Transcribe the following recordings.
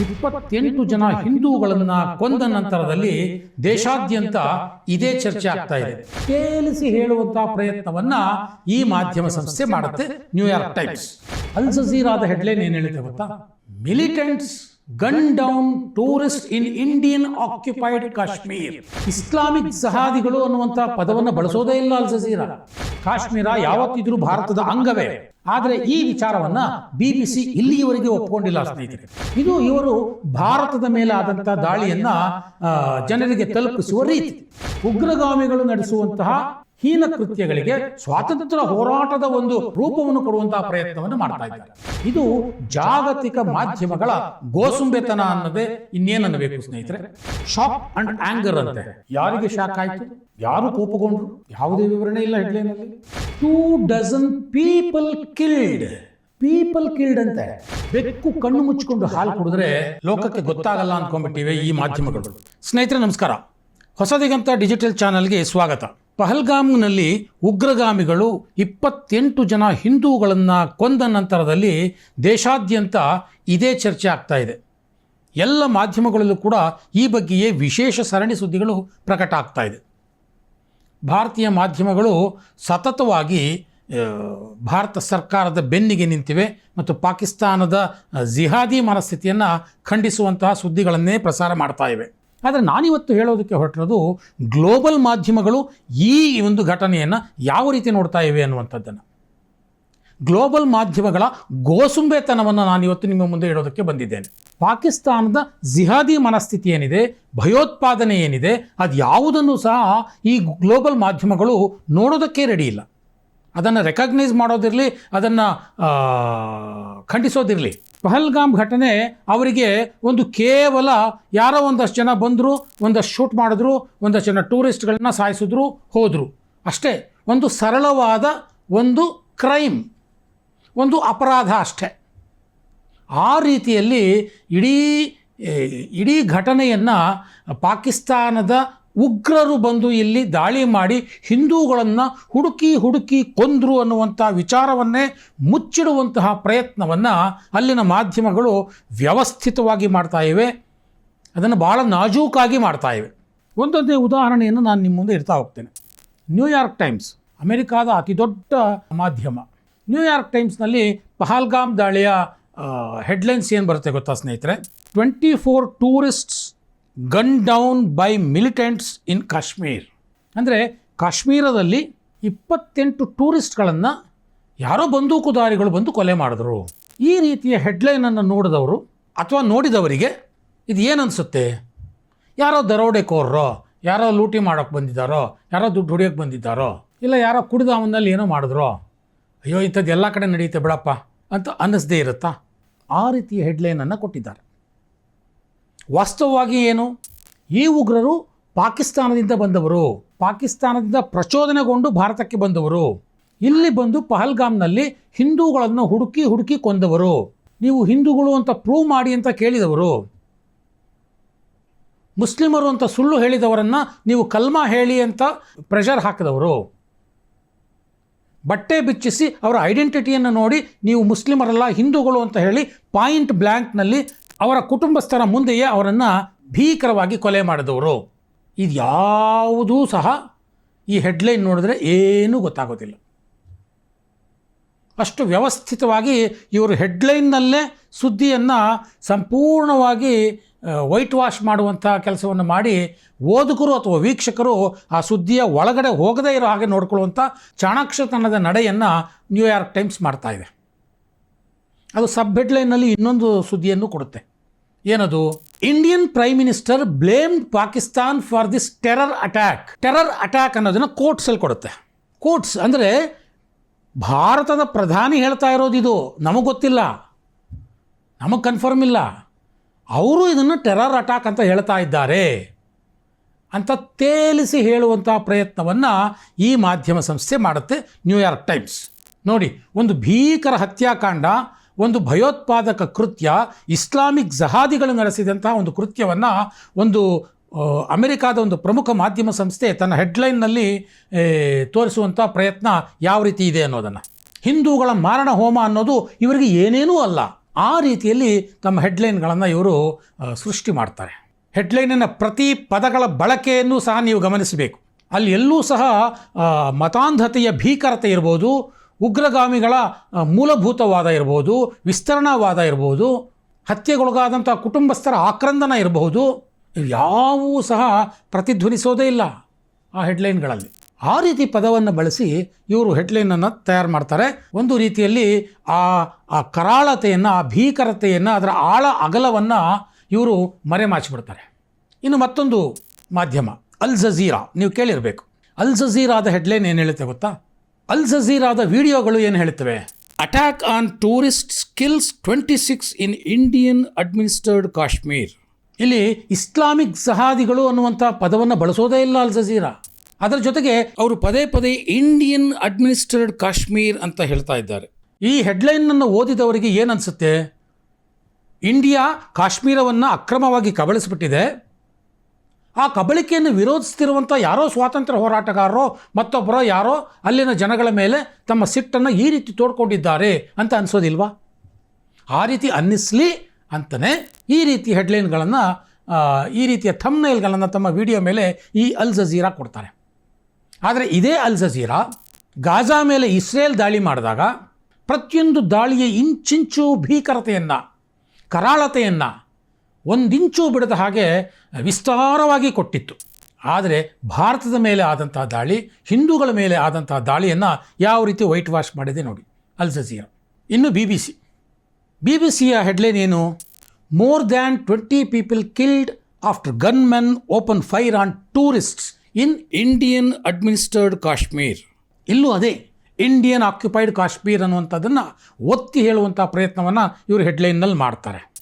ಇಪ್ಪತ್ತೆಂಟು ಜನ ಹಿಂದೂಗಳನ್ನ ಕೊಂದ ನಂತರದಲ್ಲಿ ದೇಶಾದ್ಯಂತ ಇದೇ ಚರ್ಚೆ ಆಗ್ತಾ ಇದೆ. ಕೇಳಿಸಿ ಹೇಳುವಂತಹ ಪ್ರಯತ್ನವನ್ನ ಈ ಮಾಧ್ಯಮ ಸಂಸ್ಥೆ ಮಾಡುತ್ತೆ ನ್ಯೂಯಾರ್ಕ್ ಟೈಮ್ಸ್ ಅಲ್ ಹೆಡ್ಲೈನ್ ಏನ್ ಹೇಳುತ್ತೆ ಗೊತ್ತಾ? Militants gun down tourist in Indian occupied Kashmir Islamic ಜಹಾದಿಗಳು ಅನ್ನುವಂತಹ ಪದವನ್ನು ಬಳಸೋದೇ ಇಲ್ಲ ಅಲ್ ಕಾಶ್ಮೀರ ಯಾವತ್ತಿದ್ರೂ ಭಾರತದ ಅಂಗವೇ. ಆದರೆ ಈ ವಿಚಾರವನ್ನ ಸಿ ಇಲ್ಲಿಯವರೆಗೆ ಒಪ್ಪಿಕೊಂಡಿಲ್ಲ ಸ್ನೇಹಿತರೆ. ಇದು ಇವರು ಭಾರತದ ಮೇಲೆ ಆದಂತಹ ದಾಳಿಯನ್ನ ಜನರಿಗೆ ತಲುಪಿಸುವ ರೀತಿ. ಉಗ್ರಗಾಮಿಗಳು ನಡೆಸುವಂತಹ ಹೀನ ಕೃತ್ಯಗಳಿಗೆ ಸ್ವಾತಂತ್ರ್ಯ ಹೋರಾಟದ ಒಂದು ರೂಪವನ್ನು ಕೊಡುವಂತಹ ಪ್ರಯತ್ನವನ್ನು ಮಾಡ್ತಾ ಇದ್ದಾರೆ. ಇದು ಜಾಗತಿಕ ಮಾಧ್ಯಮಗಳ ಗೋಸುಂಬೆತನ ಅನ್ನೋದೇ ಇನ್ನೇನನ್ನಬೇಕು ಸ್ನೇಹಿತರೆ? ಶಾಕ್ ಅಂಡ್ ಆಂಗರ್ ಅಂತೆ. ಯಾರಿಗೆ ಶಾಕ್ ಆಯ್ತು? ಯಾರು ಕೋಪಗೊಂಡ್ರು? ಯಾವುದೇ ವಿವರಣೆ ಇಲ್ಲ ಹೆಡ್ಲೈನ್ ಅಲ್ಲಿ two dozen people killed people killed ಅಂತೆ. ಬೆಕ್ಕು ಕಣ್ಣು ಮುಚ್ಚಿಕೊಂಡು ಹಾಲು ಕುಡಿದ್ರೆ ಲೋಕಕ್ಕೆ ಗೊತ್ತಾಗಲ್ಲ ಅನ್ಕೊಂಡ್ಬಿಟ್ಟಿವೆ ಈ ಮಾಧ್ಯಮಗಳು. ಸ್ನೇಹಿತರೆ ನಮಸ್ಕಾರ. ಹೊಸದಿಗಂತ ಡಿಜಿಟಲ್ ಚಾನೆಲ್ಗೆ ಸ್ವಾಗತ. ಪಹಲ್ಗಾಮ್ನಲ್ಲಿ ಉಗ್ರಗಾಮಿಗಳು ಇಪ್ಪತ್ತೆಂಟು ಜನ ಹಿಂದೂಗಳನ್ನು ಕೊಂದ ನಂತರದಲ್ಲಿ ದೇಶಾದ್ಯಂತ ಇದೇ ಚರ್ಚೆ ಆಗ್ತಾ ಇದೆ. ಎಲ್ಲ ಮಾಧ್ಯಮಗಳಲ್ಲೂ ಕೂಡ ಈ ಬಗ್ಗೆಯೇ ವಿಶೇಷ ಸರಣಿ ಸುದ್ದಿಗಳು ಪ್ರಕಟ ಆಗ್ತಾ ಇದೆ. ಭಾರತೀಯ ಮಾಧ್ಯಮಗಳು ಸತತವಾಗಿ ಭಾರತ ಸರ್ಕಾರದ ಬೆನ್ನಿಗೆ ನಿಂತಿವೆ ಮತ್ತು ಪಾಕಿಸ್ತಾನದ ಜಿಹಾದಿ ಮನಸ್ಥಿತಿಯನ್ನು ಖಂಡಿಸುವಂತಹ ಸುದ್ದಿಗಳನ್ನೇ ಪ್ರಸಾರ ಮಾಡ್ತಾ ಇವೆ. ಆದರೆ ನಾನಿವತ್ತು ಹೇಳೋದಕ್ಕೆ ಹೊರಟಿರೋದು ಗ್ಲೋಬಲ್ ಮಾಧ್ಯಮಗಳು ಈ ಒಂದು ಘಟನೆಯನ್ನು ಯಾವ ರೀತಿ ನೋಡ್ತಾ ಇವೆ ಅನ್ನುವಂಥದ್ದನ್ನು. ಗ್ಲೋಬಲ್ ಮಾಧ್ಯಮಗಳ ಗೋಸುಂಬೆತನವನ್ನು ನಾನು ಇವತ್ತು ನಿಮ್ಮ ಮುಂದೆ ಇಡೋದಕ್ಕೆ ಬಂದಿದ್ದೇನೆ. ಪಾಕಿಸ್ತಾನದ ಜಿಹಾದಿ ಮನಸ್ಥಿತಿ ಏನಿದೆ, ಭಯೋತ್ಪಾದನೆ ಏನಿದೆ, ಅದು ಯಾವುದನ್ನು ಸಹ ಈ ಗ್ಲೋಬಲ್ ಮಾಧ್ಯಮಗಳು ನೋಡೋದಕ್ಕೆ ರೆಡಿ ಇಲ್ಲ. ಅದನ್ನು ರೆಕಗ್ನೈಸ್ ಮಾಡೋದಿರಲಿ, ಅದನ್ನು ಖಂಡಿಸೋದಿರಲಿ. ಪಹಲ್ಗಾಮ್ ಘಟನೆ ಅವರಿಗೆ ಒಂದು ಕೇವಲ ಯಾರೋ ಒಂದಷ್ಟು ಜನ ಬಂದರು, ಒಂದಷ್ಟು ಶೂಟ್ ಮಾಡಿದ್ರು, ಒಂದಷ್ಟು ಜನ ಟೂರಿಸ್ಟ್ಗಳನ್ನ ಸಾಯಿಸಿದ್ರು, ಹೋದರು. ಅಷ್ಟೇ, ಒಂದು ಸರಳವಾದ ಒಂದು ಕ್ರೈಮ್ ಒಂದು ಅಪರಾಧ ಅಷ್ಟೇ. ಆ ರೀತಿಯಲ್ಲಿ ಇಡೀ ಇಡೀ ಘಟನೆಯನ್ನು ಪಾಕಿಸ್ತಾನದ ಉಗ್ರರು ಬಂದು ಇಲ್ಲಿ ದಾಳಿ ಮಾಡಿ ಹಿಂದೂಗಳನ್ನು ಹುಡುಕಿ ಹುಡುಕಿ ಕೊಂದರು ಅನ್ನುವಂಥ ವಿಚಾರವನ್ನೇ ಮುಚ್ಚಿಡುವಂತಹ ಪ್ರಯತ್ನವನ್ನು ಅಲ್ಲಿನ ಮಾಧ್ಯಮಗಳು ವ್ಯವಸ್ಥಿತವಾಗಿ ಮಾಡ್ತಾ ಇವೆ. ಅದನ್ನು ಭಾಳ ನಾಜೂಕಾಗಿ ಮಾಡ್ತಾ ಇವೆ. ಒಂದೊಂದೇ ಉದಾಹರಣೆಯನ್ನು ನಾನು ನಿಮ್ಮ ಮುಂದೆ ಇಡ್ತಾ ಹೋಗ್ತೇನೆ. ನ್ಯೂಯಾರ್ಕ್ ಟೈಮ್ಸ್, ಅಮೆರಿಕಾದ ಅತಿದೊಡ್ಡ ಮಾಧ್ಯಮ. ನ್ಯೂಯಾರ್ಕ್ ಟೈಮ್ಸ್ನಲ್ಲಿ ಪಹಲ್ಗಾಮ್ ದಾಳಿಯ ಹೆಡ್ಲೈನ್ಸ್ ಏನು ಬರುತ್ತೆ ಗೊತ್ತಾ ಸ್ನೇಹಿತರೆ? Twenty four tourists gun down by militants in Kashmir ಅಂದರೆ ಕಾಶ್ಮೀರದಲ್ಲಿ ಇಪ್ಪತ್ತೆಂಟು ಟೂರಿಸ್ಟ್ಗಳನ್ನು ಯಾರೋ ಬಂದೂಕುದಾರಿಗಳು ಬಂದು ಕೊಲೆ ಮಾಡಿದ್ರು. ಈ ರೀತಿಯ ಹೆಡ್ಲೈನನ್ನು ನೋಡಿದವರು ಅಥವಾ ನೋಡಿದವರಿಗೆ ಇದು ಏನನ್ಸುತ್ತೆ ಯಾರೋ ದರೋಡೆಕೋರರೋ, ಯಾರೋ ಲೂಟಿ ಮಾಡೋಕ್ಕೆ ಬಂದಿದ್ದಾರೋ, ಯಾರೋ ದುಡ್ಡು ಹೊಡಿಯೋಕ್ಕೆ ಬಂದಿದ್ದಾರೋ, ಇಲ್ಲ ಯಾರೋ ಕುಡಿದ ಅವನಲ್ಲಿ ಏನೋ ಮಾಡಿದ್ರೋ ಅಯ್ಯೋ, ಇಂಥದ್ದು ಎಲ್ಲ ಕಡೆ ನಡೆಯುತ್ತೆ ಬಿಡಪ್ಪ ಅಂತ ಅನ್ನಿಸ್ದೇ ಇರುತ್ತಾ? ಆ ರೀತಿಯ ಹೆಡ್ಲೈನನ್ನು ಕೊಟ್ಟಿದ್ದಾರೆ. ವಾಸ್ತವವಾಗಿ ಏನು? ಈ ಉಗ್ರರು ಪಾಕಿಸ್ತಾನದಿಂದ ಬಂದವರು, ಪಾಕಿಸ್ತಾನದಿಂದ ಪ್ರಚೋದನೆಗೊಂಡು ಭಾರತಕ್ಕೆ ಬಂದವರು, ಇಲ್ಲಿ ಬಂದು ಪಹಲ್ಗಾಮ್ನಲ್ಲಿ ಹಿಂದೂಗಳನ್ನು ಹುಡುಕಿ ಹುಡುಕಿ ಕೊಂದವರು, ನೀವು ಹಿಂದೂಗಳು ಅಂತ ಪ್ರೂವ್ ಮಾಡಿ ಅಂತ ಕೇಳಿದವರು, ಮುಸ್ಲಿಮರು ಅಂತ ಸುಳ್ಳು ಹೇಳಿದವರನ್ನು ನೀವು ಕಲ್ಮಾ ಹೇಳಿ ಅಂತ ಪ್ರೆಷರ್ ಹಾಕಿದವರು. ಬಟ್ಟೆ ಬಿಚ್ಚಿಸಿ ಅವರ ಐಡೆಂಟಿಟಿಯನ್ನು ನೋಡಿ ನೀವು ಮುಸ್ಲಿಮರಲ್ಲ, ಹಿಂದೂಗಳು ಅಂತ ಹೇಳಿ ಪಾಯಿಂಟ್ ಬ್ಲ್ಯಾಂಕ್ನಲ್ಲಿ ಅವರ ಕುಟುಂಬಸ್ಥರ ಮುಂದೆಯೇ ಅವರನ್ನು ಭೀಕರವಾಗಿ ಕೊಲೆ ಮಾಡಿದವರು. ಇದು ಯಾವುದೂ ಸಹ ಈ ಹೆಡ್ಲೈನ್ ನೋಡಿದ್ರೆ ಏನೂ ಗೊತ್ತಾಗೋದಿಲ್ಲ. ಅಷ್ಟು ವ್ಯವಸ್ಥಿತವಾಗಿ ಇವರು ಹೆಡ್ಲೈನ್ನಲ್ಲೇ ಸುದ್ದಿಯನ್ನು ಸಂಪೂರ್ಣವಾಗಿ ವೈಟ್ ವಾಶ್ ಮಾಡುವಂಥ ಕೆಲಸವನ್ನು ಮಾಡಿ ಓದುಗರು ಅಥವಾ ವೀಕ್ಷಕರು ಆ ಸುದ್ದಿಯ ಒಳಗಡೆ ಹೋಗದೇ ಇರೋ ಹಾಗೆ ನೋಡ್ಕೊಳ್ಳುವಂಥ ಚಾಣಾಕ್ಷತನದ ನಡೆಯನ್ನು ನ್ಯೂಯಾರ್ಕ್ ಟೈಮ್ಸ್ ಮಾಡ್ತಾ ಇದೆ. ಅದು ಸಬ್ ಹೆಡ್ಲೈನ್ನಲ್ಲಿ ಇನ್ನೊಂದು ಸುದ್ದಿಯನ್ನು ಕೊಡುತ್ತೆ. ಏನದು? Indian prime minister blame Pakistan for this terror attack terror attack ಅನ್ನೋದನ್ನು ಕೋರ್ಟ್ಸಲ್ಲಿ ಕೊಡುತ್ತೆ. ಕೋರ್ಟ್ಸ್ ಅಂದರೆ ಭಾರತದ ಪ್ರಧಾನಿ ಹೇಳ್ತಾ ಇರೋದು ಇದು ನಮಗೆ ಗೊತ್ತಿಲ್ಲ. ನಮಗೆ ಕನ್ಫರ್ಮ್ ಇಲ್ಲ. ಅವರು ಇದನ್ನು ಟೆರರ್ ಅಟ್ಯಾಕ್ ಅಂತ ಹೇಳ್ತಾ ಇದ್ದಾರೆ ಅಂತ ತೇಲಿಸಿ ಹೇಳುವಂಥ ಪ್ರಯತ್ನವನ್ನು ಈ ಮಾಧ್ಯಮ ಸಂಸ್ಥೆ ಮಾಡುತ್ತೆ ನ್ಯೂಯಾರ್ಕ್ ಟೈಮ್ಸ್. ನೋಡಿ, ಒಂದು ಭೀಕರ ಹತ್ಯಾಕಾಂಡ, ಒಂದು ಭಯೋತ್ಪಾದಕ ಕೃತ್ಯ, ಇಸ್ಲಾಮಿಕ್ ಜಹಾದಿಗಳು ನಡೆಸಿದಂತಹ ಒಂದು ಕೃತ್ಯವನ್ನು ಒಂದು ಅಮೆರಿಕಾದ ಒಂದು ಪ್ರಮುಖ ಮಾಧ್ಯಮ ಸಂಸ್ಥೆ ತನ್ನ ಹೆಡ್ಲೈನ್ನಲ್ಲಿ ತೋರಿಸುವಂಥ ಪ್ರಯತ್ನ ಯಾವ ರೀತಿ ಇದೆ ಅನ್ನೋದನ್ನು. ಹಿಂದೂಗಳ ಮಾರಣ ಹೋಮ ಅನ್ನೋದು ಇವರಿಗೆ ಏನೇನೂ ಅಲ್ಲ. ಆ ರೀತಿಯಲ್ಲಿ ತಮ್ಮ ಹೆಡ್ಲೈನ್ಗಳನ್ನು ಇವರು ಸೃಷ್ಟಿ ಮಾಡ್ತಾರೆ. ಹೆಡ್ಲೈನಿನ ಪ್ರತಿ ಪದಗಳ ಬಳಕೆಯನ್ನು ಸಹ ನೀವು ಗಮನಿಸಬೇಕು. ಅಲ್ಲಿ ಎಲ್ಲೂ ಸಹ ಮತಾಂಧತೆಯ ಭೀಕರತೆ ಇರ್ಬೋದು, ಉಗ್ರಗಾಮಿಗಳ ಮೂಲಭೂತವಾದ ಇರ್ಬೋದು, ವಿಸ್ತರಣಾವಾದ ಇರ್ಬೋದು ಹತ್ಯೆಗೊಳಗಾದಂಥ ಕುಟುಂಬಸ್ಥರ ಆಕ್ರಂದನ ಇರಬಹುದು ಯಾವುವೂ ಸಹ ಪ್ರತಿಧ್ವನಿಸೋದೇ ಇಲ್ಲ ಆ ಹೆಡ್ಲೈನ್ಗಳಲ್ಲಿ. ಆ ರೀತಿ ಪದವನ್ನು ಬಳಸಿ ಇವರು ಹೆಡ್ಲೈನನ್ನು ತಯಾರು ಮಾಡ್ತಾರೆ. ಒಂದು ರೀತಿಯಲ್ಲಿ ಆ ಆ ಕರಾಳತೆಯನ್ನು, ಆ ಭೀಕರತೆಯನ್ನು, ಅದರ ಆಳ ಅಗಲವನ್ನು ಇವರು ಮರೆಮಾಚಿಬಿಡ್ತಾರೆ. ಇನ್ನು ಮತ್ತೊಂದು ಮಾಧ್ಯಮ, ಅಲ್ ಜಜೀರಾ. ನೀವು ಕೇಳಿರಬೇಕು. ಅಲ್ ಜಜೀರಾದ ಹೆಡ್ಲೈನ್ ಏನು ಹೇಳುತ್ತೆ ಗೊತ್ತಾ? ಅಲ್ ಜಜೀರಾದ ವಿಡಿಯೋಗಳು ಏನು ಹೇಳುತ್ತವೆ? Attack on tourists kills twenty six in Indian administered Kashmir ಇಲ್ಲಿ ಇಸ್ಲಾಮಿಕ್ ಜಹಾದಿಗಳು ಅನ್ನುವಂಥ ಪದವನ್ನು ಬಳಸೋದೇ ಇಲ್ಲ ಅಲ್ ಜಜೀರಾ. ಅದರ ಜೊತೆಗೆ ಅವರು ಪದೇ ಪದೇ ಇಂಡಿಯನ್ ಅಡ್ಮಿನಿಸ್ಟರ್ಡ್ ಕಾಶ್ಮೀರ್ ಅಂತ ಹೇಳ್ತಾ ಇದ್ದಾರೆ. ಈ ಹೆಡ್ಲೈನನ್ನು ಓದಿದವರಿಗೆ ಏನನ್ಸುತ್ತೆ ಇಂಡಿಯಾ ಕಾಶ್ಮೀರವನ್ನು ಅಕ್ರಮವಾಗಿ ಕಬಳಿಸಿಬಿಟ್ಟಿದೆ. ಆ ಕಬಳಿಕೆಯನ್ನು ವಿರೋಧಿಸ್ತಿರುವಂಥ ಯಾರೋ ಸ್ವಾತಂತ್ರ್ಯ ಹೋರಾಟಗಾರರೋ, ಮತ್ತೊಬ್ಬರೋ ಯಾರೋ ಅಲ್ಲಿನ ಜನಗಳ ಮೇಲೆ ತಮ್ಮ ಸಿಟ್ಟನ್ನು ಈ ರೀತಿ ತೋಡ್ಕೊಂಡಿದ್ದಾರೆ ಅಂತ ಅನಿಸೋದಿಲ್ವಾ? ಆ ರೀತಿ ಅನ್ನಿಸ್ಲಿ ಅಂತಲೇ ಈ ರೀತಿ ಹೆಡ್ಲೈನ್ಗಳನ್ನು ಈ ರೀತಿಯ ಥಮ್ನೈಲ್ಗಳನ್ನು ತಮ್ಮ ವಿಡಿಯೋ ಮೇಲೆ ಈ ಅಲ್ ಜಜೀರಾ ಕೊಡ್ತಾರೆ. ಆದರೆ ಇದೇ ಅಲ್ ಜಜೀರಾ, ಗಾಜಾ ಮೇಲೆ ಇಸ್ರೇಲ್ ದಾಳಿ ಮಾಡಿದಾಗ ಪ್ರತಿಯೊಂದು ದಾಳಿಯ ಇಂಚಿಂಚು ಭೀಕರತೆಯನ್ನು, ಕರಾಳತೆಯನ್ನು ಒಂದಿಂಚು ಬಿಡದ ಹಾಗೆ ವಿಸ್ತಾರವಾಗಿ ಕೊಟ್ಟಿತ್ತು. ಆದರೆ ಭಾರತದ ಮೇಲೆ ಆದಂತಹ ದಾಳಿ, ಹಿಂದೂಗಳ ಮೇಲೆ ಆದಂತಹ ದಾಳಿಯನ್ನು ಯಾವ ರೀತಿ ವೈಟ್ ವಾಶ್ ಮಾಡಿದೆ ನೋಡಿ, ಅಲ್ ಜಜೀರಾ. ಇನ್ನು B B C B B ಸಿಯ ಹೆಡ್ಲೈನ್ ಏನು? More than twenty people killed after gun men open fire on tourists. In Indian administered Kashmir. ಇಲ್ಲೂ ಅದೇ, ಇಂಡಿಯನ್ ಆಕ್ಯುಪೈಡ್ ಕಾಶ್ಮೀರ್ ಅನ್ನುವಂಥದ್ದನ್ನು ಒತ್ತಿ ಹೇಳುವಂಥ ಪ್ರಯತ್ನವನ್ನು ಇವರು ಹೆಡ್ಲೈನ್ನಲ್ಲಿ ಮಾಡ್ತಾರೆ.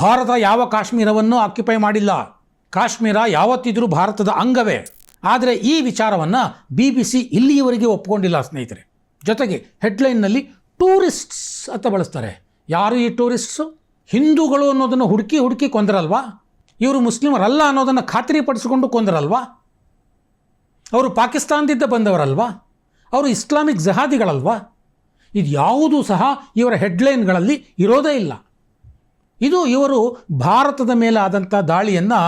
ಭಾರತ ಯಾವ ಕಾಶ್ಮೀರವನ್ನು ಆಕ್ಯುಪೈ ಮಾಡಿಲ್ಲ? ಕಾಶ್ಮೀರ ಯಾವತ್ತಿದ್ರೂ ಭಾರತದ ಅಂಗವೇ. ಆದರೆ ಈ ವಿಚಾರವನ್ನು ಬಿ ಬಿ ಸಿ ಇಲ್ಲಿಯವರೆಗೆ ಒಪ್ಕೊಂಡಿಲ್ಲ ಸ್ನೇಹಿತರೆ. ಜೊತೆಗೆ ಹೆಡ್ಲೈನ್ನಲ್ಲಿ ಟೂರಿಸ್ಟ್ಸ್ ಅಂತ ಬಳಸ್ತಾರೆ. ಯಾರು ಈ ಟೂರಿಸ್ಟ್ಸು ಹಿಂದೂಗಳು ಅನ್ನೋದನ್ನು ಹುಡುಕಿ ಹುಡುಕಿ ಕೊಂದರಲ್ವಾ? ಇವರು ಮುಸ್ಲಿಮರಲ್ಲ ಅನ್ನೋದನ್ನು ಖಾತ್ರಿಪಡಿಸಿಕೊಂಡು ಕೊಂದರಲ್ವಾ? ಅವರು ಪಾಕಿಸ್ತಾನದಿಂದ ಬಂದವರಲ್ವಾ? ಅವರು ಇಸ್ಲಾಮಿಕ್ ಜಹಾದಿಗಳಲ್ವಾ? ಇದು ಯಾವುದೂ ಸಹ ಇವರ ಹೆಡ್ಲೈನ್ಗಳಲ್ಲಿ ಇರೋದೇ ಇಲ್ಲ. ಇದು ಇವರು ಭಾರತದ ಮೇಲೆ ಆದಂಥ ದಾಳಿಯನ್ನು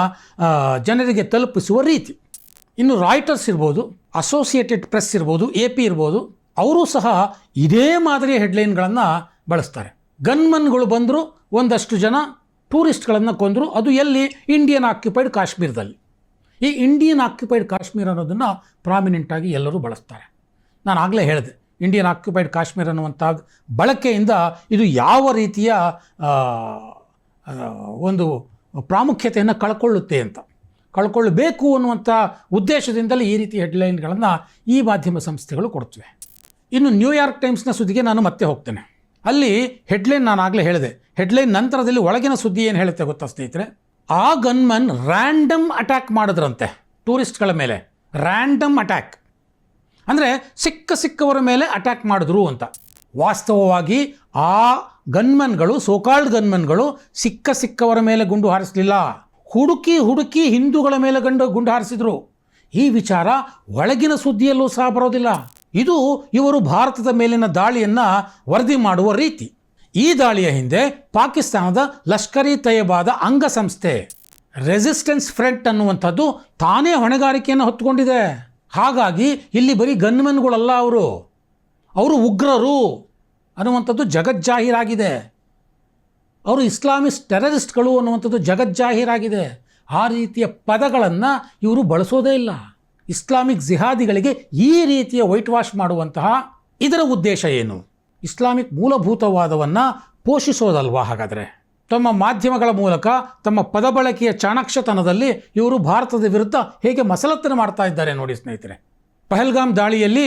ಜನರಿಗೆ ತಲುಪಿಸುವ ರೀತಿ. ಇನ್ನು ರಾಯ್ಟರ್ಸ್ ಇರ್ಬೋದು, ಅಸೋಸಿಯೇಟೆಡ್ ಪ್ರೆಸ್ ಇರ್ಬೋದು, ಎ ಪಿ ಇರ್ಬೋದು, ಅವರು ಸಹ ಇದೇ ಮಾದರಿಯ ಹೆಡ್ಲೈನ್ಗಳನ್ನು ಬಳಸ್ತಾರೆ. ಗನ್ಮನ್ಗಳು ಬಂದರೂ ಒಂದಷ್ಟು ಜನ ಟೂರಿಸ್ಟ್ಗಳನ್ನು ಕೊಂದರು, ಅದು ಎಲ್ಲಿ ಇಂಡಿಯನ್ ಆಕ್ಯುಪೈಡ್ ಕಾಶ್ಮೀರದಲ್ಲಿ. ಈ ಇಂಡಿಯನ್ ಆಕ್ಯುಪೈಡ್ ಕಾಶ್ಮೀರ ಅನ್ನೋದನ್ನು ಪ್ರಾಮಿನೆಂಟಾಗಿ ಎಲ್ಲರೂ ಬಳಸ್ತಾರೆ. ನಾನು ಆಗಲೇ ಹೇಳಿದೆ ಇಂಡಿಯನ್ ಆಕ್ಯುಪೈಡ್ ಕಾಶ್ಮೀರ ಅನ್ನುವಂಥ ಬಳಕೆಯಿಂದ ಇದು ಯಾವ ರೀತಿಯ ಒಂದು ಪ್ರಾಮುಖ್ಯತೆಯನ್ನು ಕಳ್ಕೊಳ್ಳುತ್ತೆ ಅಂತ. ಕಳ್ಕೊಳ್ಳಬೇಕು ಅನ್ನುವಂಥ ಉದ್ದೇಶದಿಂದಲೇ ಈ ರೀತಿ ಹೆಡ್ಲೈನ್ಗಳನ್ನು ಈ ಮಾಧ್ಯಮ ಸಂಸ್ಥೆಗಳು ಕೊಡ್ತವೆ. ಇನ್ನು ನ್ಯೂಯಾರ್ಕ್ ಟೈಮ್ಸ್ನ ಸುದ್ದಿಗೆ ನಾನು ಮತ್ತೆ ಹೋಗ್ತೇನೆ. ಅಲ್ಲಿ ಹೆಡ್ಲೈನ್ ನಾನು ಆಗಲೇ ಹೇಳಿದೆ ಹೆಡ್ಲೈನ್ ನಂತರದಲ್ಲಿ ಒಳಗಿನ ಸುದ್ದಿ ಏನು ಹೇಳುತ್ತೆ ಗೊತ್ತಾ ಸ್ನೇಹಿತರೆ? ಆ ಗನ್ಮನ್ ರ್ಯಾಂಡಮ್ ಅಟ್ಯಾಕ್ ಮಾಡಿದ್ರಂತೆ ಟೂರಿಸ್ಟ್ಗಳ ಮೇಲೆ. ರ್ಯಾಂಡಮ್ ಅಟ್ಯಾಕ್ ಅಂದರೆ ಸಿಕ್ಕ ಸಿಕ್ಕವರ ಮೇಲೆ ಅಟ್ಯಾಕ್ ಮಾಡಿದ್ರು ಅಂತ. ವಾಸ್ತವವಾಗಿ ಆ ಗನ್ಮನ್ಗಳು ಸೋಕಾಲ್ಡ್ ಗನ್ಮನ್ಗಳು ಸಿಕ್ಕ ಸಿಕ್ಕವರ ಮೇಲೆ ಗುಂಡು ಹಾರಿಸಲಿಲ್ಲ. ಹುಡುಕಿ ಹುಡುಕಿ ಹಿಂದೂಗಳ ಮೇಲೆ ಗಂಡು ಗುಂಡು ಹಾರಿಸಿದ್ರು. ಈ ವಿಚಾರ ಒಳಗಿನ ಸುದ್ದಿಯಲ್ಲೂ ಸಹ ಬರೋದಿಲ್ಲ. ಇದು ಇವರು ಭಾರತದ ಮೇಲಿನ ದಾಳಿಯನ್ನು ವರದಿ ಮಾಡುವ ರೀತಿ. ಈ ದಾಳಿಯ ಹಿಂದೆ ಪಾಕಿಸ್ತಾನದ ಲಷ್ಕರಿ ತಯಬಾದ ಅಂಗಸಂಸ್ಥೆ ರೆಸಿಸ್ಟೆನ್ಸ್ ಫ್ರಂಟ್ ಅನ್ನುವಂಥದ್ದು ತಾನೇ ಹೊಣೆಗಾರಿಕೆಯನ್ನು ಹೊತ್ತುಕೊಂಡಿದೆ. ಹಾಗಾಗಿ ಇಲ್ಲಿ ಬರೀ ಗನ್ಮೆನ್ಗಳಲ್ಲ ಅವರು. ಅವರು ಉಗ್ರರು ಅನ್ನುವಂಥದ್ದು ಜಗಜ್ಜಾಹೀರಾಗಿದೆ. ಅವರು ಇಸ್ಲಾಮಿಸ್ಟ್ ಟೆರರಿಸ್ಟ್ಗಳು ಅನ್ನುವಂಥದ್ದು ಜಗಜ್ಜಾಹೀರಾಗಿದೆ. ಆ ರೀತಿಯ ಪದಗಳನ್ನು ಇವರು ಬಳಸೋದೇ ಇಲ್ಲ. ಇಸ್ಲಾಮಿಕ್ ಜಿಹಾದಿಗಳಿಗೆ ಈ ರೀತಿಯ ವೈಟ್ ವಾಶ್ ಮಾಡುವಂತಹ ಇದರ ಉದ್ದೇಶ ಏನು? ಇಸ್ಲಾಮಿಕ್ ಮೂಲಭೂತವಾದವನ್ನು ಪೋಷಿಸೋದಲ್ವಾ ಹಾಗಾದರೆ? ತಮ್ಮ ಮಾಧ್ಯಮಗಳ ಮೂಲಕ, ತಮ್ಮ ಪದ ಬಳಕೆಯ ಚಾಣಾಕ್ಷತನದಲ್ಲಿ ಇವರು ಭಾರತದ ವಿರುದ್ಧ ಹೇಗೆ ಮಸಲತ್ತನ್ನು ಮಾಡ್ತಾ ಇದ್ದಾರೆ ನೋಡಿ ಸ್ನೇಹಿತರೆ. ಪಹಲ್ಗಾಮ್ ದಾಳಿಯಲ್ಲಿ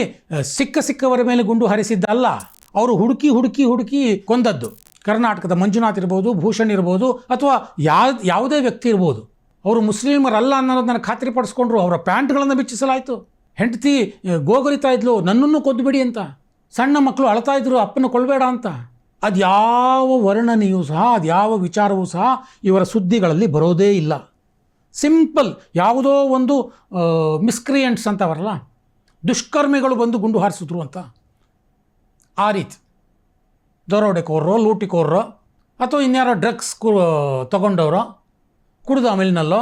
ಸಿಕ್ಕ ಸಿಕ್ಕವರ ಮೇಲೆ ಗುಂಡು ಹರಿಸಿದ್ದಲ್ಲ ಅವರು ಹುಡುಕಿ ಹುಡುಕಿ ಹುಡುಕಿ ಕೊಂದದ್ದು. ಕರ್ನಾಟಕದ ಮಂಜುನಾಥ್ ಇರ್ಬೋದು, ಭೂಷಣ್ ಇರ್ಬೋದು, ಅಥವಾ ಯಾ ಯಾವುದೇ ವ್ಯಕ್ತಿ ಇರ್ಬೋದು. ಅವರು ಮುಸ್ಲಿಮರಲ್ಲ ಅನ್ನೋದನ್ನು ಖಾತ್ರಿಪಡಿಸ್ಕೊಂಡ್ರು, ಅವರ ಪ್ಯಾಂಟ್ಗಳನ್ನು ಬಿಚ್ಚಿಸಲಾಯಿತು. ಹೆಂಡತಿ ಗೋಗರಿತಾ ಇದ್ಲು, ನನ್ನನ್ನು ಕೊಂದುಬಿಡಿ ಅಂತ. ಸಣ್ಣ ಮಕ್ಕಳು ಅಳ್ತಾ ಇದ್ರು ಅಪ್ಪನ ಕೊಳ್ಬೇಡ ಅಂತ. ಅದ್ಯಾವ ವರ್ಣನೆಯೂ ಸಹ ಅದ್ಯಾವ ವಿಚಾರವೂ ಸಹ ಇವರ ಸುದ್ದಿಗಳಲ್ಲಿ ಬರೋದೇ ಇಲ್ಲ. ಸಿಂಪಲ್ ಯಾವುದೋ ಒಂದು ಮಿಸ್ಕ್ರಿಯೆಂಟ್ಸ್ ಅಂತವರಲ್ಲ, ದುಷ್ಕರ್ಮಿಗಳು ಬಂದು ಗುಂಡು ಹಾರಿಸಿದ್ರು ಅಂತ. ಆ ರೀತಿ. ದರೋಡೆಕೋರ್ರೋ ಲೂಟಿಕೋರರೋ ಅಥವಾ ಇನ್ಯಾರೋ ಡ್ರಗ್ಸ್ ಕು ತಗೊಂಡವರೋ, ಕುಡಿದ ಆಮೇಲಿನಲ್ಲೋ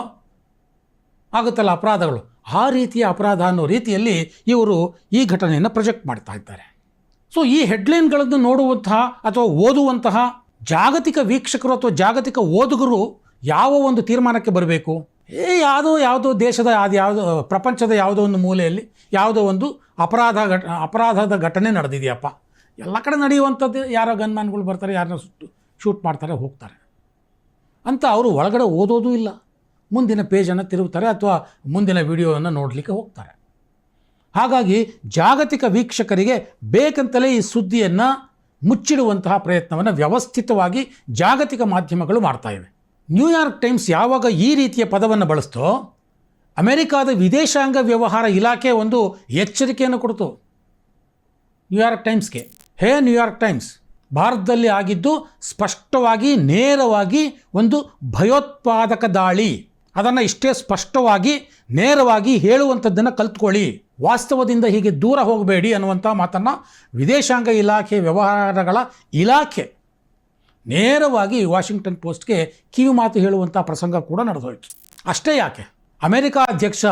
ಆಗುತ್ತಲ್ಲ ಅಪರಾಧಗಳು. ಆ ರೀತಿಯ ಅಪರಾಧ ಅನ್ನೋ ರೀತಿಯಲ್ಲಿ ಇವರು ಈ ಘಟನೆಯನ್ನು ಪ್ರೊಜೆಕ್ಟ್ ಮಾಡ್ತಾ ಇದ್ದಾರೆ. ಸೊ ಈ ಹೆಡ್ಲೈನ್ಗಳನ್ನು ನೋಡುವಂತಹ ಅಥವಾ ಓದುವಂತಹ ಜಾಗತಿಕ ವೀಕ್ಷಕರು ಅಥವಾ ಜಾಗತಿಕ ಓದುಗರು ಯಾವ ಒಂದು ತೀರ್ಮಾನಕ್ಕೆ ಬರಬೇಕು? ಏ, ಯಾವುದೋ ಯಾವುದೋ ದೇಶದ ಅದು ಯಾವುದೋ, ಪ್ರಪಂಚದ ಯಾವುದೋ ಒಂದು ಮೂಲೆಯಲ್ಲಿ ಯಾವುದೋ ಒಂದು ಅಪರಾಧ ಘಟ, ಅಪರಾಧದ ಘಟನೆ ನಡೆದಿದೆಯಪ್ಪ. ಎಲ್ಲ ಕಡೆ ನಡೆಯುವಂಥದ್ದು ಯಾರೋ ಗನ್ಮ್ಯಾನ್ಗಳು ಬರ್ತಾರೆ, ಯಾರನ್ನ ಶೂಟ್ ಮಾಡ್ತಾರೆ, ಹೋಗ್ತಾರೆ. ಅಂತ ಅವರು ಒಳಗಡೆ ಓದೋದೂ ಇಲ್ಲ. ಮುಂದಿನ ಪೇಜನ್ನು ತಿರುಗ್ತಾರೆ ಅಥವಾ ಮುಂದಿನ ವಿಡಿಯೋವನ್ನು ನೋಡಲಿಕ್ಕೆ ಹೋಗ್ತಾರೆ. ಹಾಗಾಗಿ ಜಾಗತಿಕ ವೀಕ್ಷಕರಿಗೆ ಬೇಕಂತಲೇ ಈ ಸುದ್ದಿಯನ್ನು ಮುಚ್ಚಿಡುವಂತಹ ಪ್ರಯತ್ನವನ್ನು ವ್ಯವಸ್ಥಿತವಾಗಿ ಜಾಗತಿಕ ಮಾಧ್ಯಮಗಳು ಮಾಡ್ತಾ ಇವೆ. ನ್ಯೂಯಾರ್ಕ್ ಟೈಮ್ಸ್ ಯಾವಾಗ ಈ ರೀತಿಯ ಪದವನ್ನು ಬಳಸ್ತೋ, ಅಮೆರಿಕಾದ ವಿದೇಶಾಂಗ ವ್ಯವಹಾರ ಇಲಾಖೆ ಒಂದು ಎಚ್ಚರಿಕೆಯನ್ನು ಕೊಡ್ತು. ನ್ಯೂಯಾರ್ಕ್ ಟೈಮ್ಸ್ಗೆ ಹೇ ನ್ಯೂಯಾರ್ಕ್ ಟೈಮ್ಸ್ ಭಾರತದಲ್ಲಿ ಆಗಿದ್ದು ಸ್ಪಷ್ಟವಾಗಿ, ನೇರವಾಗಿ ಒಂದು ಭಯೋತ್ಪಾದಕ ದಾಳಿ. ಅದನ್ನು ಇಷ್ಟೇ ಸ್ಪಷ್ಟವಾಗಿ, ನೇರವಾಗಿ ಹೇಳುವಂಥದ್ದನ್ನು ಕಲ್ತ್ಕೊಳ್ಳಿ. ವಾಸ್ತವದಿಂದ ಹೀಗೆ ದೂರ ಹೋಗಬೇಡಿ ಅನ್ನುವಂಥ ಮಾತನ್ನು ವಿದೇಶಾಂಗ ಇಲಾಖೆ ವ್ಯವಹಾರಗಳ ಇಲಾಖೆ ನೇರವಾಗಿ ವಾಷಿಂಗ್ಟನ್ ಪೋಸ್ಟ್ಗೆ ಕಿವಿ ಮಾತು ಹೇಳುವಂಥ ಪ್ರಸಂಗ ಕೂಡ ನಡೆದೋಯ್ತು. ಅಷ್ಟೇ ಯಾಕೆ? ಅಮೆರಿಕ ಅಧ್ಯಕ್ಷ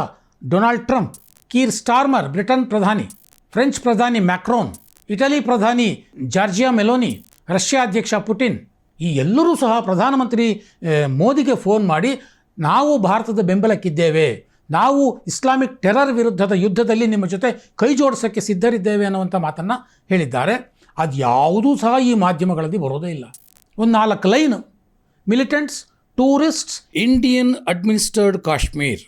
Donald Trump, Keir Starmer, Britain ಪ್ರಧಾನಿ, ಫ್ರೆಂಚ್ ಪ್ರಧಾನಿ ಮ್ಯಾಕ್ರೋನ್, ಇಟಲಿ ಪ್ರಧಾನಿ ಜಾರ್ಜಿಯಾ ಮೆಲೋನಿ, ರಷ್ಯಾ ಅಧ್ಯಕ್ಷ ಪುಟಿನ್ ಈ ಎಲ್ಲರೂ ಸಹ ಪ್ರಧಾನಮಂತ್ರಿ ಮೋದಿಗೆ ಫೋನ್ ಮಾಡಿ ನಾವು ಭಾರತದ ಬೆಂಬಲಕ್ಕಿದ್ದೇವೆ. ನಾವು ಇಸ್ಲಾಮಿಕ್ ಟೆರರ್ ವಿರುದ್ಧದ ಯುದ್ಧದಲ್ಲಿ ನಿಮ್ಮ ಜೊತೆ ಕೈ ಜೋಡಿಸೋಕ್ಕೆ ಸಿದ್ಧರಿದ್ದೇವೆ ಅನ್ನುವಂಥ ಮಾತನ್ನು ಹೇಳಿದ್ದಾರೆ. ಅದು ಯಾವುದೂ ಸಹ ಈ ಮಾಧ್ಯಮಗಳಲ್ಲಿ ಬರೋದೇ ಇಲ್ಲ. ಒಂದು ನಾಲ್ಕು line. Militants tourists Indian administered Kashmir.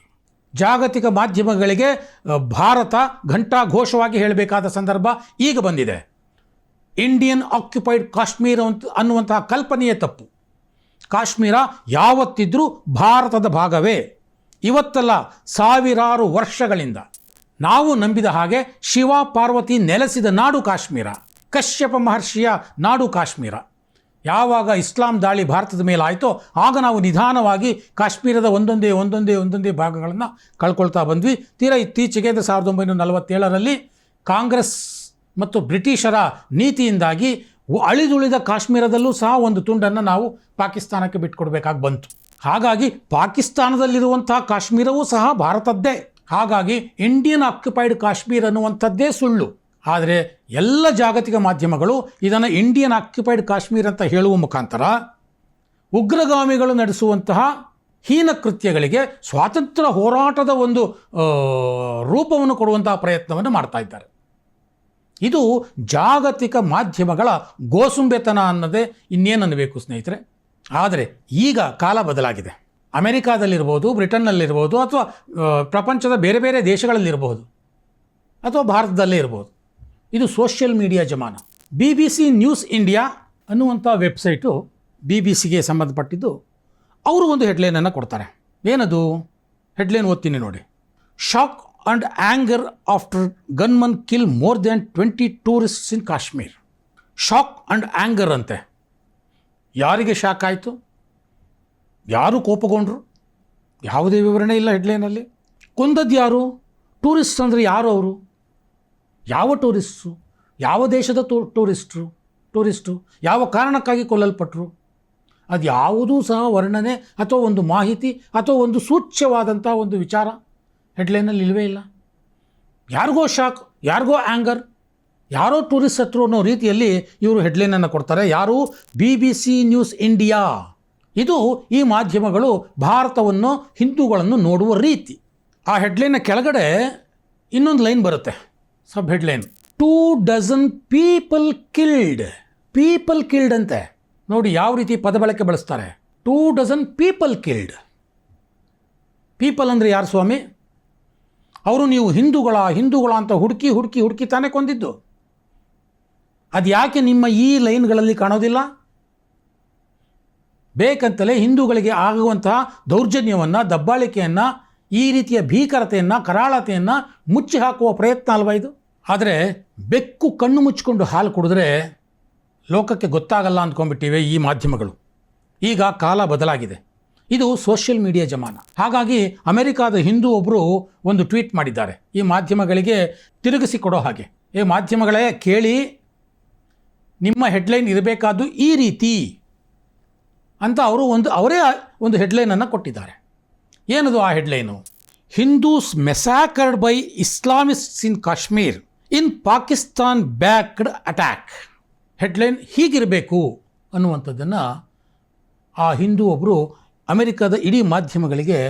ಜಾಗತಿಕ ಮಾಧ್ಯಮಗಳಿಗೆ ಭಾರತ ಘಂಟಾ ಘೋಷವಾಗಿ ಹೇಳಬೇಕಾದ ಸಂದರ್ಭ ಈಗ ಬಂದಿದೆ. ಇಂಡಿಯನ್ ಆಕ್ಯುಪೈಡ್ ಕಾಶ್ಮೀರ ಅಂತ ಅನ್ನುವಂತಹ ಕಲ್ಪನೆಯೇ ತಪ್ಪು. ಕಾಶ್ಮೀರ ಯಾವತ್ತಿದ್ರೂ ಭಾರತದ ಭಾಗವೇ. ಇವತ್ತಲ್ಲ ಸಾವಿರಾರು ವರ್ಷಗಳಿಂದ ನಾವು ನಂಬಿದ ಹಾಗೆ ಶಿವ ಪಾರ್ವತಿ ನೆಲೆಸಿದ ನಾಡು ಕಾಶ್ಮೀರ, ಕಶ್ಯಪ ಮಹರ್ಷಿಯ ನಾಡು ಕಾಶ್ಮೀರ. ಯಾವಾಗ ಇಸ್ಲಾಂ ದಾಳಿ ಭಾರತದ ಮೇಲೆ ಆಯಿತೋ ಆಗ ನಾವು ನಿಧಾನವಾಗಿ ಕಾಶ್ಮೀರದ ಒಂದೊಂದೇ ಒಂದೊಂದೇ ಒಂದೊಂದೇ ಭಾಗಗಳನ್ನು ಕಳ್ಕೊಳ್ತಾ ಬಂದ್ವಿ. ತೀರಾ ಇತ್ತೀಚೆಗೆ ಅಂದರೆ ಸಾವಿರದ ಒಂಬೈನೂರ ನಲವತ್ತೇಳರಲ್ಲಿ ಕಾಂಗ್ರೆಸ್ ಮತ್ತು ಬ್ರಿಟಿಷರ ನೀತಿಯಿಂದಾಗಿ ಅಳಿದುಳಿದ ಕಾಶ್ಮೀರದಲ್ಲೂ ಸಹ ಒಂದು ತುಂಡನ್ನು ನಾವು ಪಾಕಿಸ್ತಾನಕ್ಕೆ ಬಿಟ್ಕೊಡ್ಬೇಕಾಗಿ ಬಂತು. ಹಾಗಾಗಿ ಪಾಕಿಸ್ತಾನದಲ್ಲಿರುವಂತಹ ಕಾಶ್ಮೀರವೂ ಸಹ ಭಾರತದ್ದೇ. ಹಾಗಾಗಿ ಇಂಡಿಯನ್ ಆಕ್ಯುಪೈಡ್ ಕಾಶ್ಮೀರ್ ಅನ್ನುವಂಥದ್ದೇ ಸುಳ್ಳು. ಆದರೆ ಎಲ್ಲ ಜಾಗತಿಕ ಮಾಧ್ಯಮಗಳು ಇದನ್ನು ಇಂಡಿಯನ್ ಆಕ್ಯುಪೈಡ್ ಕಾಶ್ಮೀರ್ ಅಂತ ಹೇಳುವ ಮುಖಾಂತರ ಉಗ್ರಗಾಮಿಗಳು ನಡೆಸುವಂತಹ ಹೀನ ಕೃತ್ಯಗಳಿಗೆ ಸ್ವಾತಂತ್ರ್ಯ ಹೋರಾಟದ ಒಂದು ರೂಪವನ್ನು ಕೊಡುವಂತಹ ಪ್ರಯತ್ನವನ್ನು ಮಾಡ್ತಾ ಇದ್ದಾರೆ. ಇದು ಜಾಗತಿಕ ಮಾಧ್ಯಮಗಳ ಗೋಸುಂಬೆತನ ಅನ್ನೋದೇ ಇನ್ನೇನನ್ನಬೇಕು ಸ್ನೇಹಿತರೆ? ಆದರೆ ಈಗ ಕಾಲ ಬದಲಾಗಿದೆ. ಅಮೆರಿಕಾದಲ್ಲಿರ್ಬೋದು, ಬ್ರಿಟನ್ನಲ್ಲಿರ್ಬೋದು, ಅಥವಾ ಪ್ರಪಂಚದ ಬೇರೆ ಬೇರೆ ದೇಶಗಳಲ್ಲಿರ್ಬೋದು, ಅಥವಾ ಭಾರತದಲ್ಲೇ ಇರ್ಬೋದು. ಇದು social media ಜಮಾನ. B B C news India ಅನ್ನುವಂಥ ವೆಬ್ಸೈಟು ಬಿ ಬಿ ಸಿಗೆ ಸಂಬಂಧಪಟ್ಟಿದ್ದು, ಅವರು ಒಂದು ಹೆಡ್ಲೈನನ್ನು ಕೊಡ್ತಾರೆ. ಏನದು? ಹೆಡ್ಲೈನ್ ಓದ್ತೀನಿ ನೋಡಿ. Shock and anger after gunman kill more than twenty tourists in Kashmir shock and anger ಅಂತೆ. ಯಾರಿಗೆ ಶಾಕ್ ಆಯಿತು? ಯಾರು ಕೋಪಗೊಂಡ್ರು? ಯಾವುದೇ ವಿವರಣೆ ಇಲ್ಲ ಹೆಡ್ಲೈನಲ್ಲಿ. ಕೊಂದದ್ದು ಯಾರು? ಟೂರಿಸ್ಟ್ ಅಂದರೆ ಯಾರು ಅವರು? ಯಾವ ಟೂರಿಸ್ಟು? ಯಾವ ದೇಶದ ಟೂ, ಟೂರಿಸ್ಟ್ರು? ಟೂರಿಸ್ಟು ಯಾವ ಕಾರಣಕ್ಕಾಗಿ ಕೊಲ್ಲಲ್ಪಟ್ಟರು ಅದು ಯಾವುದೂ ಸಹ ವರ್ಣನೆ ಅಥವಾ ಒಂದು ಮಾಹಿತಿ ಅಥವಾ ಒಂದು ಸೂಚ್ಯವಾದಂಥ ಒಂದು ವಿಚಾರ ಹೆಡ್ಲೈನಲ್ಲಿ ಇಲ್ಲವೇ ಇಲ್ಲ. ಯಾರಿಗೋ ಶಾಕ್, ಯಾರಿಗೋ ಆ್ಯಂಗರ್ ಯಾರೋ ಟೂರಿಸ್ಟ್ ಹತ್ರ ಅನ್ನೋ ರೀತಿಯಲ್ಲಿ ಇವರು ಹೆಡ್ಲೈನನ್ನು ಕೊಡ್ತಾರೆ. ಯಾರು? B B C news India ಇದು ಈ ಮಾಧ್ಯಮಗಳು ಭಾರತವನ್ನು, ಹಿಂದೂಗಳನ್ನು ನೋಡುವ ರೀತಿ. ಆ ಹೆಡ್ಲೈನ್ನ ಕೆಳಗಡೆ ಇನ್ನೊಂದು ಲೈನ್ ಬರುತ್ತೆ. Sub headline two dozen people killed people killed ಅಂತೆ. ನೋಡಿ ಯಾವ ರೀತಿ ಪದ ಬಳಕೆ ಬಳಸ್ತಾರೆ. Two dozen people killed people ಅಂದರೆ ಯಾರು ಸ್ವಾಮಿ? ಅವರು ನೀವು ಹಿಂದೂಗಳ ಹಿಂದೂಗಳ ಅಂತ ಹುಡುಕಿ ಹುಡುಕಿ ಹುಡುಕಿ ತಾನೇ ಕೊಂದಿದ್ದು. ಅದು ಯಾಕೆ ನಿಮ್ಮ ಈ ಲೈನ್ಗಳಲ್ಲಿ ಕಾಣೋದಿಲ್ಲ? ಬೇಕಂತಲೇ ಹಿಂದೂಗಳಿಗೆ ಆಗುವಂತಹ ದೌರ್ಜನ್ಯವನ್ನು, ದಬ್ಬಾಳಿಕೆಯನ್ನು, ಈ ರೀತಿಯ ಭೀಕರತೆಯನ್ನು, ಕರಾಳತೆಯನ್ನು ಮುಚ್ಚಿ ಹಾಕುವ ಪ್ರಯತ್ನ ಅಲ್ವಾ ಇದು? ಆದರೆ ಬೆಕ್ಕು ಕಣ್ಣು ಮುಚ್ಚಿಕೊಂಡು ಹಾಲು ಕುಡಿದ್ರೆ ಲೋಕಕ್ಕೆ ಗೊತ್ತಾಗಲ್ಲ ಅಂದ್ಕೊಂಡ್ಬಿಟ್ಟಿವೆ ಈ ಮಾಧ್ಯಮಗಳು. ಈಗ ಕಾಲ ಬದಲಾಗಿದೆ. ಇದು ಸೋಷಿಯಲ್ ಮೀಡಿಯಾ ಜಮಾನ. ಹಾಗಾಗಿ ಅಮೆರಿಕಾದ ಹಿಂದೂ ಒಬ್ಬರು ಒಂದು ಟ್ವೀಟ್ ಮಾಡಿದ್ದಾರೆ. ಈ ಮಾಧ್ಯಮಗಳಿಗೆ ತಿರುಗಿಸಿ ಕೊಡೋ ಹಾಗೆ. ಈ ಮಾಧ್ಯಮಗಳೇ, ಕೇಳಿ. ನಿಮ್ಮ ಹೆಡ್ಲೈನ್ ಇರಬೇಕಾದ್ದು ಈ ರೀತಿ ಅಂತ ಅವರು ಒಂದು, ಅವರೇ ಒಂದು ಹೆಡ್ಲೈನನ್ನು ಕೊಟ್ಟಿದ್ದಾರೆ. ಏನದು ಆ headline? Hindus massacred by Islamists in Kashmir, in Pakistan backed attack. Headline ಹೀಗಿರಬೇಕು ಅನ್ನುವಂಥದ್ದನ್ನು ಆ ಹಿಂದೂ ಒಬ್ಬರು ಅಮೆರಿಕದ ಇಡೀ ಮಾಧ್ಯಮಗಳಿಗೆ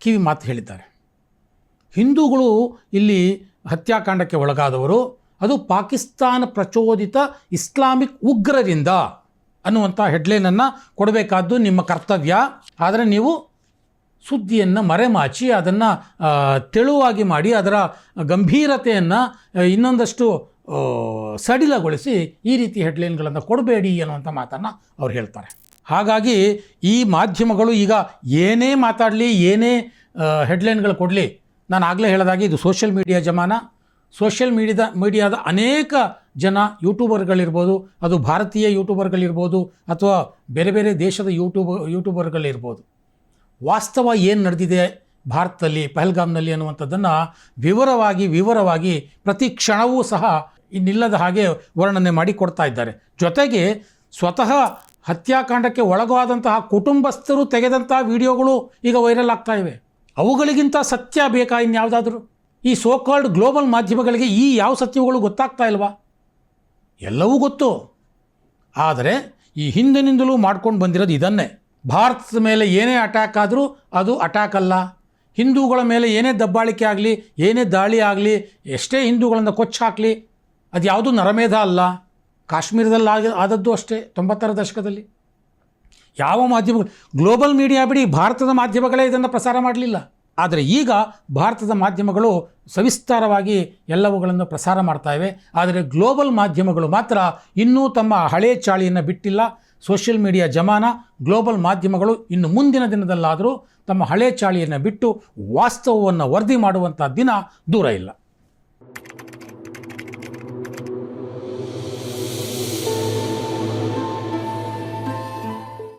ಕಿವಿ ಮಾತು ಹೇಳಿದ್ದಾರೆ. ಹಿಂದೂಗಳು ಇಲ್ಲಿ ಹತ್ಯಾಕಾಂಡಕ್ಕೆ ಒಳಗಾದವರು ಅದು ಪಾಕಿಸ್ತಾನ ಪ್ರಚೋದಿತ ಇಸ್ಲಾಮಿಕ್ ಉಗ್ರರಿಂದ ಅನ್ನುವಂಥ ಹೆಡ್ಲೈನನ್ನು ಕೊಡಬೇಕಾದ್ದು ನಿಮ್ಮ ಕರ್ತವ್ಯ. ಆದರೆ ನೀವು ಸುದ್ದಿಯನ್ನು ಮರೆಮಾಚಿ, ಅದನ್ನು ತೆಳುವಾಗಿ ಮಾಡಿ, ಅದರ ಗಂಭೀರತೆಯನ್ನು ಇನ್ನೊಂದಷ್ಟು ಸಡಿಲಗೊಳಿಸಿ ಈ ರೀತಿ ಹೆಡ್ಲೈನ್ಗಳನ್ನು ಕೊಡಬೇಡಿ ಅನ್ನುವಂಥ ಮಾತನ್ನು ಅವ್ರು ಹೇಳ್ತಾರೆ. ಹಾಗಾಗಿ ಈ ಮಾಧ್ಯಮಗಳು ಈಗ ಏನೇ ಮಾತಾಡಲಿ, ಏನೇ ಹೆಡ್ಲೈನ್ಗಳು ಕೊಡಲಿ, ನಾನು ಆಗಲೇ ಹೇಳಿದಾಗೆ ಇದು ಸೋಷಿಯಲ್ ಮೀಡಿಯಾ ಜಮಾನ. ಸೋಷಿಯಲ್ ಮೀಡಿಯಾದ ಮೀಡಿಯಾದ ಅನೇಕ ಜನ ಯೂಟ್ಯೂಬರ್ಗಳಿರ್ಬೋದು, ಅದು ಭಾರತೀಯ ಯೂಟ್ಯೂಬರ್ಗಳಿರ್ಬೋದು, ಅಥವಾ ಬೇರೆ ಬೇರೆ ದೇಶದ ಯೂಟ್ಯೂಬ್, ಯೂಟ್ಯೂಬರ್ಗಳಿರ್ಬೋದು. ವಾಸ್ತವ ಏನು ನಡೆದಿದೆ ಭಾರತದಲ್ಲಿ, ಪಹಲ್ಗಾಮ್ನಲ್ಲಿ ಅನ್ನುವಂಥದ್ದನ್ನು ವಿವರವಾಗಿ ವಿವರವಾಗಿ ಪ್ರತಿ ಕ್ಷಣವೂ ಸಹ ಇನ್ನಿಲ್ಲದ ಹಾಗೆ ವರ್ಣನೆ ಮಾಡಿ ಕೊಡ್ತಾ ಇದ್ದಾರೆ. ಜೊತೆಗೆ ಸ್ವತಃ ಹತ್ಯಾಕಾಂಡಕ್ಕೆ ಒಳಗಾದಂತಹ ಕುಟುಂಬಸ್ಥರು ತೆಗೆದಂತಹ ವಿಡಿಯೋಗಳು ಈಗ ವೈರಲ್ ಆಗ್ತಾ ಇವೆ. ಅವುಗಳಿಗಿಂತ ಸತ್ಯ ಬೇಕಾ ಇನ್ಯಾವುದಾದ್ರೂ? ಈ ಸೋಕಾಲ್ಡ್ ಗ್ಲೋಬಲ್ ಮಾಧ್ಯಮಗಳಿಗೆ ಈ ಯಾವ ಸತ್ಯಗಳು ಗೊತ್ತಾಗ್ತಾ ಇಲ್ವಾ? ಎಲ್ಲವೂ ಗೊತ್ತು. ಆದರೆ ಈ ಹಿಂದಿನಿಂದಲೂ ಮಾಡ್ಕೊಂಡು ಬಂದಿರೋದು ಇದನ್ನೇ. ಭಾರತದ ಮೇಲೆ ಏನೇ ಅಟ್ಯಾಕ್ ಆದರೂ ಅದು ಅಟ್ಯಾಕ್ ಅಲ್ಲ. ಹಿಂದೂಗಳ ಮೇಲೆ ಏನೇ ದಬ್ಬಾಳಿಕೆ ಆಗಲಿ, ಏನೇ ದಾಳಿ ಆಗಲಿ, ಎಷ್ಟೇ ಹಿಂದೂಗಳನ್ನು ಕೊಚ್ಚಾಕಲಿ ಅದು ಯಾವುದೂ ನರಮೇಧ ಅಲ್ಲ. ಕಾಶ್ಮೀರದಲ್ಲಿ ಆಗ, ಆದದ್ದು ಅಷ್ಟೇ, ತೊಂಬತ್ತರ ದಶಕದಲ್ಲಿ. ಯಾವ ಮಾಧ್ಯಮಗಳು ಗ್ಲೋಬಲ್ ಮೀಡಿಯಾ ಬಿಡಿ ಭಾರತದ ಮಾಧ್ಯಮಗಳೇ ಇದನ್ನು ಪ್ರಸಾರ ಮಾಡಲಿಲ್ಲ. ಆದರೆ ಈಗ ಭಾರತದ ಮಾಧ್ಯಮಗಳು ಸವಿಸ್ತಾರವಾಗಿ ಎಲ್ಲವುಗಳನ್ನು ಪ್ರಸಾರ ಮಾಡ್ತಾಯಿವೆ ಆದರೆ ಗ್ಲೋಬಲ್ ಮಾಧ್ಯಮಗಳು ಮಾತ್ರ ಇನ್ನೂ ತಮ್ಮ ಹಳೆ ಚಾಳಿಯನ್ನು ಬಿಟ್ಟಿಲ್ಲ. ಸೋಷಿಯಲ್ ಮೀಡಿಯಾ ಜಮಾನ, ಗ್ಲೋಬಲ್ ಮಾಧ್ಯಮಗಳು ಇನ್ನು ಮುಂದಿನ ದಿನದಲ್ಲಾದರೂ ತಮ್ಮ ಹಳೆ ಚಾಳಿಯನ್ನು ಬಿಟ್ಟು ವಾಸ್ತವವನ್ನು ವರದಿ ಮಾಡುವಂಥ ದಿನ ದೂರ ಇಲ್ಲ.